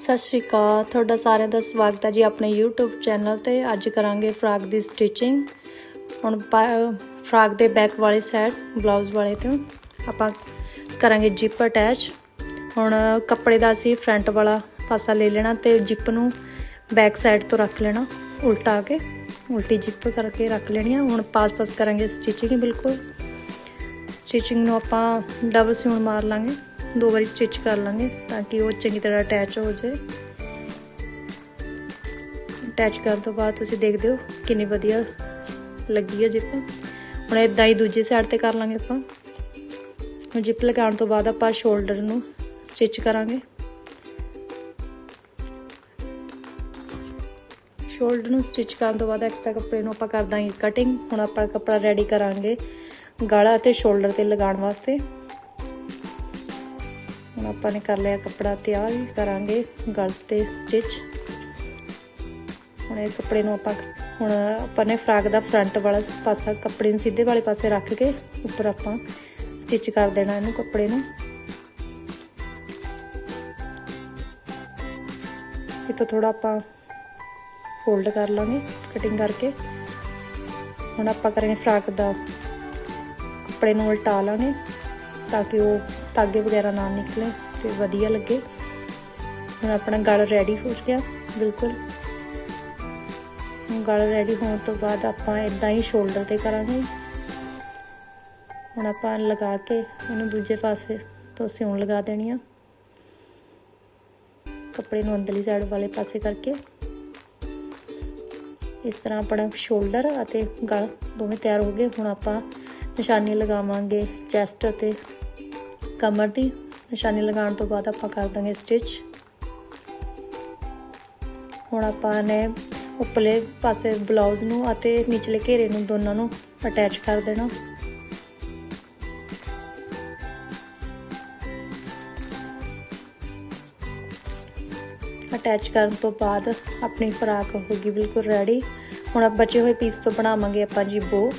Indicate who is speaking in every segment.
Speaker 1: ਸਤਿ ਸ਼੍ਰੀ ਅਕਾਲ। ਤੁਹਾਡਾ ਸਾਰਿਆਂ ਦਾ ਸਵਾਗਤ ਹੈ ਜੀ ਆਪਣੇ YouTube ਚੈਨਲ ਤੇ। ਅੱਜ ਕਰਾਂਗੇ ਫਰਾਕ ਦੀ ਸਟਿਚਿੰਗ ਹੁਣ ਪਾ- ਫਰਾਕ ਦੇ ਬੈਕ ਵਾਲੀ ਸਾਈਡ ਬਲਾਊਜ਼ ਵਾਲੇ ਤੋਂ। ਆਪਾਂ ਕਰਾਂਗੇ ਜਿਪ ਅਟੈਚ ਹੁਣ ਕੱਪੜੇ ਦਾ ਅਸੀਂ ਫਰੰਟ ਵਾਲਾ ਪਾਸਾ ਲੈ ਲੈਣਾ ਤੇ ਜਿਪ ਨੂੰ ਬੈਕ ਸਾਈਡ ਤੋਂ ਰੱਖ ਲੈਣਾ। ਉਲਟਾ ਕੇ, ਉਲਟੀ ਜਿਪ ਕਰਕੇ ਰੱਖ ਲੈਣੀ ਆ। ਹੁਣ ਪਾਸ-ਪਾਸ ਕਰਾਂਗੇ ਸਟਿਚਿੰਗ ਬਿਲਕੁਲ। ਸਟਿਚਿੰਗ ਨੂੰ ਆਪਾਂ ਡਬਲ ਸਿਉਣ ਮਾਰ ਲਾਂਗੇ। ਦੋ ਵਾਰੀ ਸਟਿਚ ਕਰ ਲਾਂਗੇ ਤਾਂ ਕਿ ਉਹ ਚੰਗੀ ਤਰ੍ਹਾਂ ਅਟੈਚ ਹੋ ਜਾਏ। ਅਟੈਚ ਕਰਨ ਤੋਂ ਬਾਅਦ ਤੁਸੀਂ ਦੇਖਦੇ ਹੋ ਕਿੰਨੀ ਵਧੀਆ ਲੱਗੀ ਹੈ ਜਿਪ ਹੁਣ ਇਦਾਂ ਹੀ ਦੂਜੀ ਸਾਈਡ ਤੇ ਕਰ ਲਾਂਗੇ ਆਪਾਂ। ਹੁਣ ਜਿਪ ਲਗਾਉਣ ਤੋਂ ਬਾਅਦ ਆਪਾਂ ਸ਼ੋਲਡਰ ਨੂੰ ਸਟਿਚ ਕਰਾਂਗੇ। ਸ਼ੋਲਡਰ ਨੂੰ ਸਟਿਚ ਕਰਨ ਤੋਂ ਬਾਅਦ ਐਕਸਟਰਾ ਕੱਪੜੇ ਨੂੰ ਆਪਾਂ ਕਰ ਦਾਂਗੇ ਕਟਿੰਗ ਹੁਣ ਆਪਾਂ ਕੱਪੜਾ ਰੈਡੀ ਕਰਾਂਗੇ ਗਲਾ ਅਤੇ ਸ਼ੋਲਡਰ ਤੇ ਲਗਾਉਣ ਵਾਸਤੇ। ਹੁਣ ਆਪਾਂ ਨੇ ਕਰ ਲਿਆ ਕੱਪੜਾ ਤਿਆਰ ਕਰਾਂਗੇ ਗਲ ਤੇ ਸਟਿਚ ਹੁਣ ਇਹ ਕੱਪੜੇ ਨੂੰ ਆਪਾਂ ਹੁਣ ਆਪਾਂ ਨੇ ਫਰਾਕ ਦਾ ਫਰੰਟ ਵਾਲਾ ਪਾਸਾ ਕੱਪੜੇ ਨੂੰ ਸਿੱਧੇ ਵਾਲੇ ਪਾਸੇ ਰੱਖ ਕੇ ਉੱਪਰ ਆਪਾਂ ਸਟਿਚ ਕਰ ਦੇਣਾ ਇਹਨੂੰ ਕੱਪੜੇ ਨੂੰ। ਇਹ ਤੋਂ ਥੋੜਾ ਆਪਾਂ ਫੋਲਡ ਕਰ ਲਾਂਗੇ ਕਟਿੰਗ ਕਰਕੇ। ਹੁਣ ਆਪਾਂ ਕਰਾਂਗੇ ਫਰਾਕ ਦਾ ਕੱਪੜੇ ਨੂੰ ਉਲਟਾ ਲਾਂਗੇ ਤਾਂ ਕਿ ਉਹ ਧਾਗੇ ਵਗੈਰਾ ਨਾ ਨਿਕਲੇ ਤੇ ਵਧੀਆ ਲੱਗੇ। ਹੁਣ ਆਪਣਾ ਗਲ ਰੈਡੀ ਹੋ ਗਿਆ, ਬਿਲਕੁਲ। ਗਲ ਰੈਡੀ ਹੋਣ ਤੋਂ ਬਾਅਦ ਆਪਾਂ ਇਦਾਂ ਹੀ ਸ਼ੋਲਡਰ ਤੇ ਕਰਾਂਗੇ। ਹੁਣ ਆਪਾਂ ਲਗਾ ਕੇ ਇਹਨੂੰ ਦੂਜੇ ਪਾਸੇ ਤੋਂ ਸਿਉਣ ਲਗਾ ਦੇਣੀ ਆ। ਕੱਪੜੇ ਨੂੰ ਅੰਦਰਲੀ ਸਾਈਡ ਵਾਲੇ ਪਾਸੇ ਕਰਕੇ। ਇਸ ਤਰ੍ਹਾਂ ਆਪਣਾ ਸ਼ੋਲਡਰ ਅਤੇ ਗਲ ਦੋਵੇਂ ਤਿਆਰ ਹੋ ਗਏ। ਹੁਣ ਆਪਾਂ ਨਿਸ਼ਾਨੀ ਲਗਾਵਾਂਗੇ ਚੈਸਟ ਅਤੇ ਕਮਰ ਦੀ ਨਿਸ਼ਾਨੀ ਲਗਾਉਣ ਤੋਂ ਬਾਅਦ ਆਪਾਂ ਕਰ ਦਾਂਗੇ ਸਟਿਚ ਹੁਣ ਆਪਾਂ ਨੇ ਉੱਪਰਲੇ ਪਾਸੇ ਬਲਾਊਜ਼ ਨੂੰ ਅਤੇ ਨਿਚਲੇ ਘੇਰੇ ਨੂੰ ਦੋਨਾਂ ਨੂੰ ਅਟੈਚ ਕਰ ਦੇਣਾ। ਅਟੈਚ ਕਰਨ ਤੋਂ ਬਾਅਦ ਆਪਣੀ ਫਰਾਕ ਹੋ ਗਈ ਬਿਲਕੁਲ ਰੈਡੀ ਹੁਣ ਆ ਬਚੇ ਹੋਏ ਪੀਸ ਤੋਂ ਬਣਾਵਾਂਗੇ ਆਪਾਂ ਜੀ ਬੋ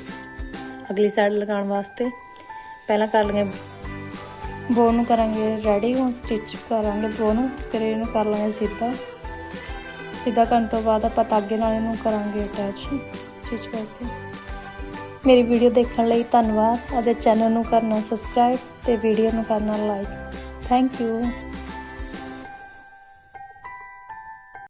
Speaker 1: ਅਗਲੀ ਸਾਈਡ ਲਗਾਉਣ ਵਾਸਤੇ। ਪਹਿਲਾਂ ਕਰ ਲਾਂਗੇ ਬੋ ਨੂੰ ਕਰਾਂਗੇ ਰੈਡੀ ਹੁਣ ਸਟਿਚ ਕਰਾਂਗੇ ਬੋ ਨੂੰ, ਫਿਰ ਇਹਨੂੰ ਕਰ ਲਾਂਗੇ ਸਿੱਧਾ। ਸਿੱਧਾ ਕਰਨ ਤੋਂ ਬਾਅਦ ਆਪਾਂ ਤਾਗੇ ਨਾਲ ਇਹਨੂੰ ਕਰਾਂਗੇ ਅਟੈਚ ਸਟਿਚ ਕਰਕੇ। ਮੇਰੀ ਵੀਡੀਓ ਦੇਖਣ ਲਈ ਧੰਨਵਾਦ। ਅਤੇ ਚੈਨਲ ਨੂੰ ਕਰਨਾ ਸਬਸਕ੍ਰਾਈਬ ਤੇ ਵੀਡੀਓ ਨੂੰ ਕਰਨਾ ਲਾਈਕ ਥੈਂਕ ਯੂ